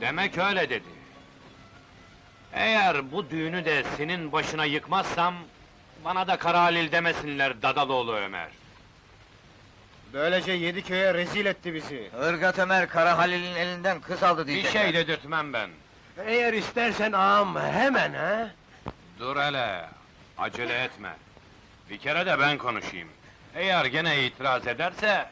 Demek öyle dedi. Eğer bu düğünü de senin başına yıkmazsam... ...bana da Kara Halil demesinler Dadaloğlu Ömer. Böylece yedi köye rezil etti bizi. Irgat Ömer Kara Halil'in elinden kız aldı Bir diyecekler. şey dedirtmem ben. Eğer istersen ağam hemen ha. Dur hele, acele etme. Bir kere de ben konuşayım. Eğer gene itiraz ederse...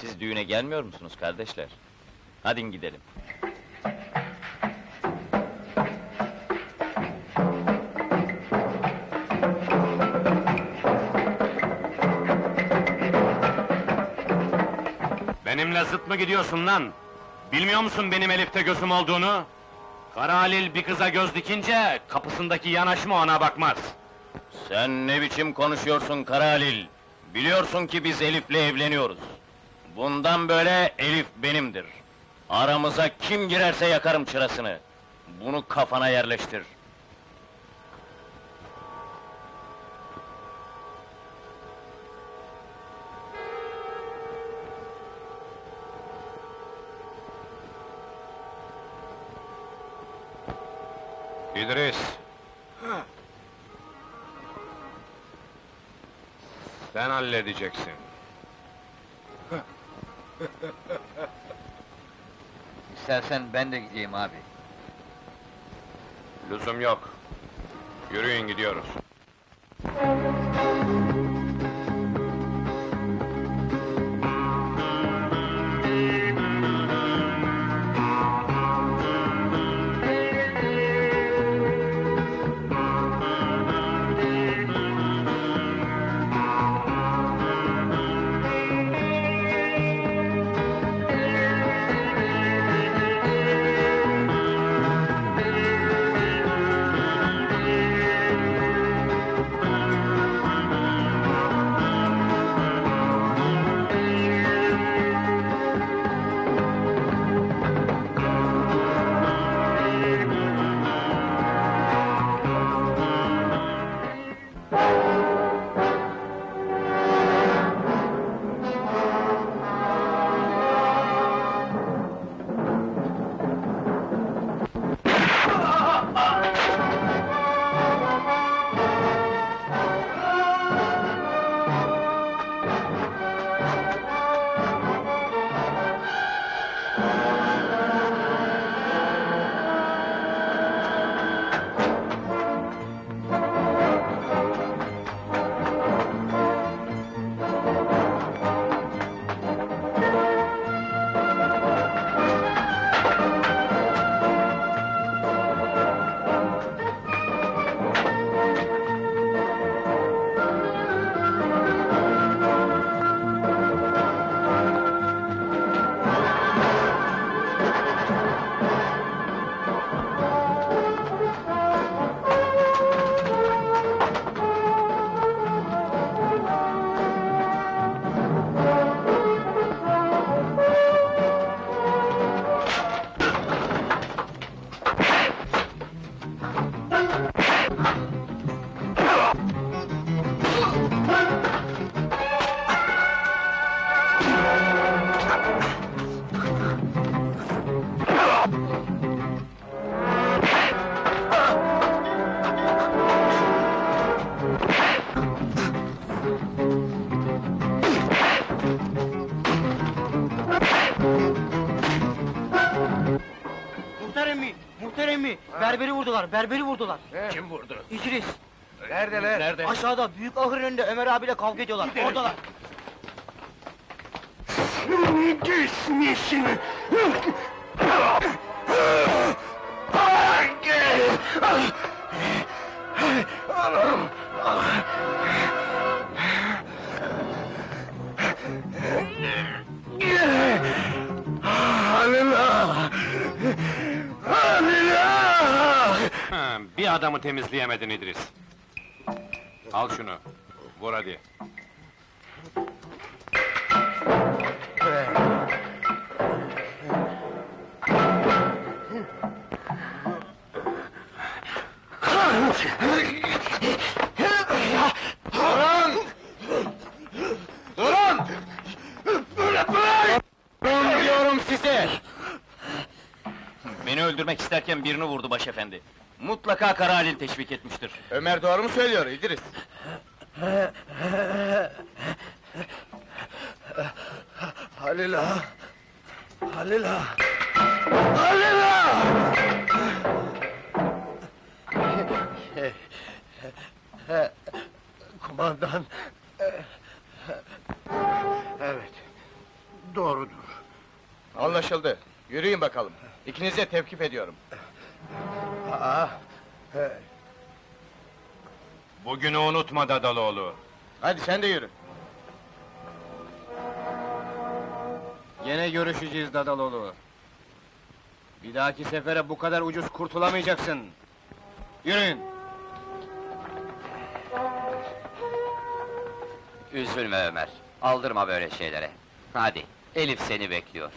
Siz düğüne gelmiyor musunuz kardeşler? Hadi gidelim. Benimle zıt mı gidiyorsun lan? Bilmiyor musun benim Elif'te gözüm olduğunu? Kara Halil bir kıza göz dikince, kapısındaki yanaşma ona bakmaz. Sen ne biçim konuşuyorsun Kara Halil? Biliyorsun ki biz Elif'le evleniyoruz. Bundan böyle Elif benimdir. Aramıza kim girerse yakarım çırasını. Bunu kafana yerleştir. İdris! Sen halledeceksin. İstersen ben de gideyim abi. Lüzum yok. Yürüyün gidiyoruz. Berberi vurdular, berberi vurdular. Kim vurdu? İdris, Neredeler? Nerede? aşağıda büyük ahırın önünde Ömer abiyle kavga ediyorlar. Oradalar. Ha, bir adamı temizleyemedin İdris. Al şunu. Vur hadi. Durun diyorum size! Beni öldürmek isterken birini vurdu başefendi. Mutlaka Kara Halil teşvik etmiştir. Ömer doğru mu söylüyor İdris? Halil ağa! Halil ağa! Halil ağa! Kumandan... Evet, doğrudur. Anlaşıldı. Yürüyün bakalım. İkinize tevkif ediyorum. Aa, Bugünü unutma Dadaloğlu. Hadi sen de yürü. Yine görüşeceğiz Dadaloğlu. Bir dahaki sefere bu kadar ucuz kurtulamayacaksın. Yürüyün. Üzülme Ömer, aldırma böyle şeylere. Hadi, Elif seni bekliyor.